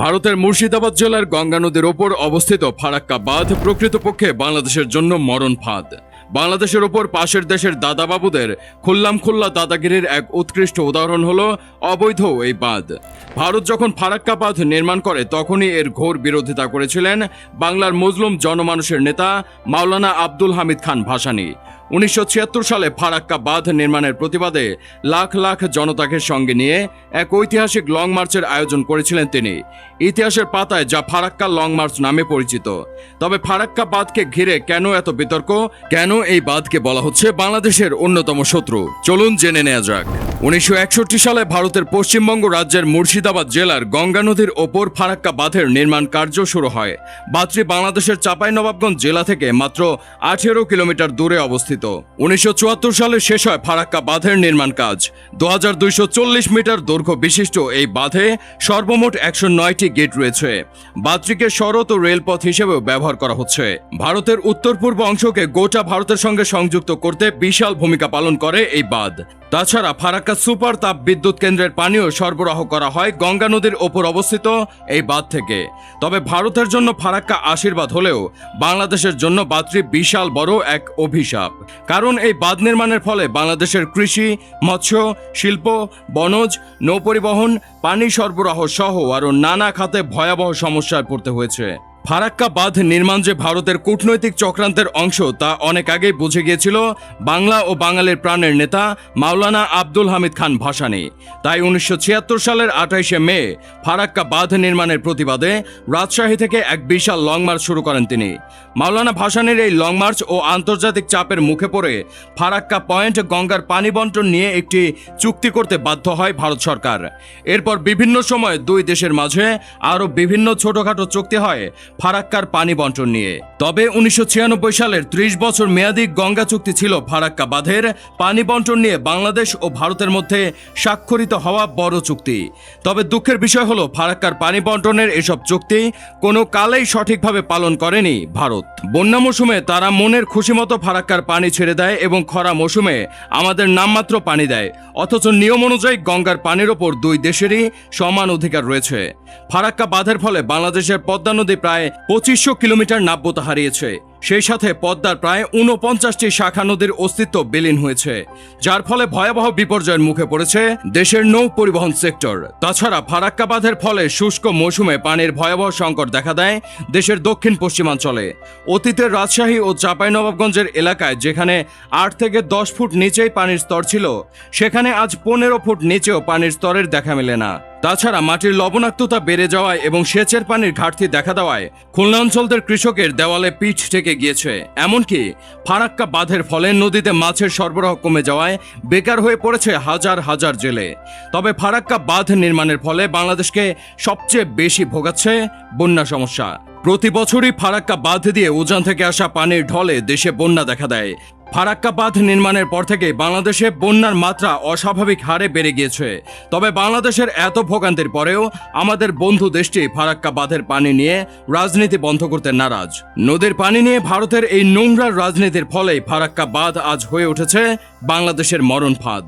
ভারতের মুর্শিদাবাদ জেলার গঙ্গা নদীর ওপর অবস্থিত ফারাক্কা বাঁধ প্রকৃতপক্ষে বাংলাদেশের জন্য মরণ ফাঁদ। বাংলাদেশের ওপর পাশের দেশের দাদাবাবুদের খুল্লাম খুল্লা দাদাগিরির এক উৎকৃষ্ট উদাহরণ হল অবৈধ এই বাঁধ। ভারত যখন ফারাক্কা বাঁধ নির্মাণ করে, তখনই এর ঘোর বিরোধিতা করেছিলেন বাংলার মজলুম জনমানুষের নেতা মাওলানা আব্দুল হামিদ খান ভাসানী। উনিশশো ছিয়াত্তর সালে ফারাক্কা বাঁধ নির্মাণের প্রতিবাদে লাখ লাখ জনতাকে সঙ্গে নিয়ে এক ঐতিহাসিক লং মার্চের আয়োজন করেছিলেন তিনি। ইতিহাসের পাতায় যা ফারাক্কা লং মার্চ নামে পরিচিত। তবে ফারাক্কা বাঁধকে ঘিরে কেন এত বিতর্ক? কেন এই বাঁধকে বলা হচ্ছে বাংলাদেশের অন্যতম শত্রু? চলুন জেনে নেওয়া যাক। উনিশশো একষট্টি সালে ভারতের পশ্চিমবঙ্গ রাজ্যের মুর্শিদাবাদ জেলার গঙ্গা নদীর ওপর ফারাক্কা বাঁধের নির্মাণ কার্য শুরু হয়। বাঁধটি বাংলাদেশের চাঁপাইনবাবগঞ্জ জেলা থেকে মাত্র আঠেরো কিলোমিটার দূরে অবস্থিত। উনিশশো চুয়াত্তর সালে শেষ হয় ফারাক্কা বাঁধের নির্মাণ কাজ। দু হাজার দুইশ চল্লিশ মিটার দৈর্ঘ্য বিশিষ্ট এই বাঁধে সর্বমোট একশো নয়টি গেট রয়েছে। বাঁধটিকে শরৎ ও রেলপথ হিসেবেও ব্যবহার করা হচ্ছে। ভারতের উত্তর পূর্ব অংশকে গোটা ভারতের সঙ্গে সংযুক্ত করতে বিশাল ভূমিকা পালন করে এই বাঁধ। তাছাড়া ফারাক্কা সুপার তাপ বিদ্যুৎ কেন্দ্রের পানীয় সরবরাহ করা হয় গঙ্গা নদীর ওপর অবস্থিত এই বাঁধ থেকে। তবে ভারতের জন্য ফারাক্কা আশীর্বাদ হলেও বাংলাদেশের জন্য বাঁধটি বিশাল বড় এক অভিশাপ। কারণ এই বাঁধ নির্মাণের ফলে বাংলাদেশের কৃষি, মৎস্য, শিল্প, বনজ, নৌপরিবহন, পানি সরবরাহ সহ আরও নানা খাতে ভয়াবহ সমস্যায় পড়তে হয়েছে। ফারাক্কা বাঁধ নির্মাণ যে ভারতের কূটনৈতিক চক্রান্তের অংশ, তা অনেক আগেই বুঝে গিয়েছিল বাংলা ও বাঙালির প্রাণের নেতা মাওলানা আব্দুল হামিদ খান ভাসানী। তাই উনিশশো ছিয়াত্তর সালের আঠাইশে মে ফারাক্কা বাঁধ নির্মাণের প্রতিবাদে রাজশাহী থেকে এক বিশাল লং মার্চ শুরু করেন তিনি। মাওলানা ভাসানির এই লং মার্চ ও আন্তর্জাতিক চাপের মুখে পড়ে ফারাক্কা পয়েন্ট গঙ্গার পানি বন্টন নিয়ে একটি চুক্তি করতে বাধ্য হয় ভারত সরকার। এরপর বিভিন্ন সময় দুই দেশের মাঝে আরও বিভিন্ন ছোটখাটো চুক্তি হয় ফারাক্কার পানি বন্টন নিয়ে। তবে উনিশশো ছিয়ানব্বই সালের ত্রিশ বছর মেয়াদী গঙ্গা চুক্তি ছিল ফারাক্কা বাঁধের। পানি বন্টন নিয়ে বাংলাদেশ ও ভারতের মধ্যে স্বাক্ষরিত হওয়া বড় চুক্তি। তবে দুঃখের বিষয় হল, ফারাক্কার পানি বন্টনের এসব চুক্তি কোনো কালেই সঠিকভাবে পালন করেনি ভারত। বন্যা মৌসুমে তারা মনের খুশি মতো ফারাক্কার পানি ছেড়ে দেয় এবং খরা মৌসুমে আমাদের নামমাত্র পানি দেয়। অথচ নিয়ম অনুযায়ী গঙ্গার পানির ওপর দুই দেশেরই সমান অধিকার রয়েছে। ফারাক্কা বাঁধের ফলে বাংলাদেশের পদ্মা নদী প্রায় পঁচিশশো কিলোমিটার নাব্যতা হারিয়েছে। সেই সাথে পদ্মার প্রায় উনপঞ্চাশটি শাখা নদীর অস্তিত্ব বিলীন হয়েছে, যার ফলে ভয়াবহ বিপর্যয়ের মুখে পড়েছে দেশের নৌ পরিবহন সেক্টর। তাছাড়া ফারাক্কা বাঁধের ফলে শুষ্ক মৌসুমে পানির ভয়াবহ সংকট দেখা দেয় দেশের দক্ষিণ পশ্চিমাঞ্চলে অতীতের রাজশাহী ও চাঁপাইনবাবগঞ্জের এলাকায় যেখানে আট থেকে দশ ফুট নিচেই পানির স্তর ছিল, সেখানে আজ পনেরো ফুট নিচেও পানির স্তরের দেখা মেলে না। তাছাড়া মাটির লবণাক্ততা বেড়ে যাওয়ায় এবং সেচের পানির ঘাটতি দেখা দেওয়ায় খুলনা অঞ্চলদের কৃষকের দেওয়ালে পিঠ ঠেকে গিয়েছে। এমনকি ফারাক্কা বাঁধের ফলে নদীতে মাছের সরবরাহ কমে যাওয়ায় বেকার হয়ে পড়েছে হাজার হাজার জেলে। তবে ফারাক্কা বাঁধ নির্মাণের ফলে বাংলাদেশকে সবচেয়ে বেশি ভোগাচ্ছে বন্যা সমস্যা। প্রতি বছরই ফারাক্কা বাঁধ দিয়ে উজান থেকে আসা পানির ঢলে দেশে বন্যা দেখা দেয়। ফারাক্কা বাঁধ নির্মাণের পর থেকে বাংলাদেশে বন্যার মাত্রা অস্বাভাবিক হারে বেড়ে গিয়েছে। তবে বাংলাদেশের এত ভোগান্তির পরেও আমাদের বন্ধু দেশটি ফারাক্কা বাঁধের পানি নিয়ে রাজনীতি বন্ধ করতে নারাজ। নদীর পানি নিয়ে ভারতের এই নোংরা রাজনীতির ফলে ফারাক্কা বাঁধ আজ হয়ে উঠেছে বাংলাদেশের মরণ ফাঁদ।